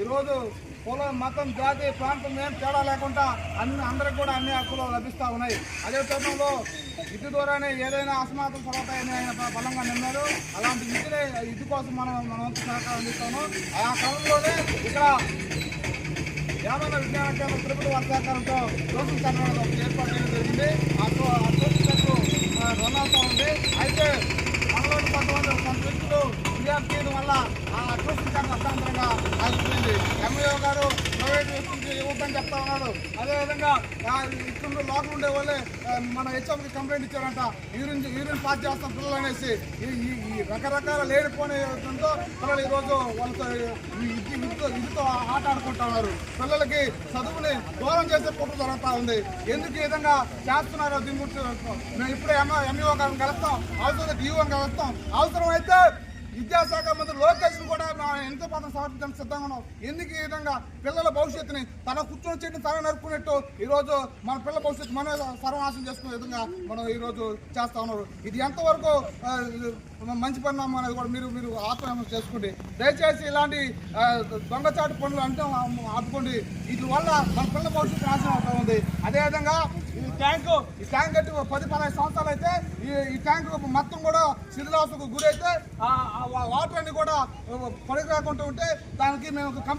ఈరోజు కులం మతం జాతి ప్రాంతం ఏం తేడా లేకుండా అన్ని అందరికి కూడా అన్ని హక్కులు లభిస్తూ ఉన్నాయి. అదే సమయంలో విద్య ద్వారానే ఏదైనా అసమానతలు కలుగుతాయని ఆయన బలంగా నిన్నారు. అలాంటి విద్యనే ఇది కోసం మనం మనం సహకారం అందిస్తాము. ఆ క్రమంలోనే ఇక్కడ యాదవ విజ్ఞాన కేంద్రం తిరుపతి వారి సహకారంతో కోచింగ్ ఏర్పాటు చేయడం జరిగింది ఆ కో- ఆ కోచింగ్ సెంటర్ రన్ అవుతా ఉంది అయితే మనలోని కొంతమంది కొంత వ్యక్తులు ఫిర్యాదు చేయడం వల్ల ఆ కోచింగ్ సెంటర్ అర్థాంతరంగా ఆగిపోయింది ఎంఈఓ గారు ప్రైవేట్ వ్యక్తికి ఇవ్వద్దని చెప్తా ఉన్నాడు. అదేవిధంగా ఇక్కడ లోపల ఉండే వాళ్ళే మన హెచ్ఎంకి కంప్లైంట్ ఇచ్చారంట. యూరిన్ యూరిన్ పాస్ చేస్తాం పిల్లలు అనేసి. ఈ రకరకాల లేనిపోయినతో పిల్లలు ఈరోజు వాళ్ళతో ఇదితో ఇదితో ఆట ఆడుకుంటున్నారు పిల్లలకి చదువుని దూరం చేసే పుట్టు జరుగుతూ ఉంది. ఎందుకు ఈ విధంగా చేస్తున్నారో దీని గురించి మేము ఇప్పుడే ఎంఓ ఎంఈఓ గారిని కలుస్తాం. అవసరం డిఓని కలుస్తాం. అవసరం అయితే విద్యాశాఖ మంత్రి లోకేష్ కూడా ఎంతో ఎంత పదం సమర్పించడానికి సిద్ధంగా ఉన్నాం ఎందుకు ఈ విధంగా పిల్లల భవిష్యత్తుని తన కూర్చొని చెట్టు తన నరుకున్నట్టు ఈరోజు మన పిల్లల భవిష్యత్తు మన సర్వనాశనం చేసుకునే విధంగా మనం ఈరోజు చేస్తా ఉన్నారు. ఇది ఎంతవరకు మంచి పరిణామం అనేది కూడా మీరు మీరు ఆత్మహత్య చేసుకోండి దయచేసి ఇలాంటి దొంగచాటు పనులు అంటే ఆపుకోండి. వీటి వల్ల మన పిల్లల భవిష్యత్తు నాశనం అవుతా ఉంది. అదేవిధంగా ట్యాంకు ఈ ట్యాంక్ కట్టి పది పదహైదు సంవత్సరాలు అయితే ఈ ఈ ట్యాంక్ మొత్తం కూడా శిథిలావస్థకు గురైతే ఆ వాటర్ అన్ని కూడా పడికి రాకుండా ఉంటే దానికి మేము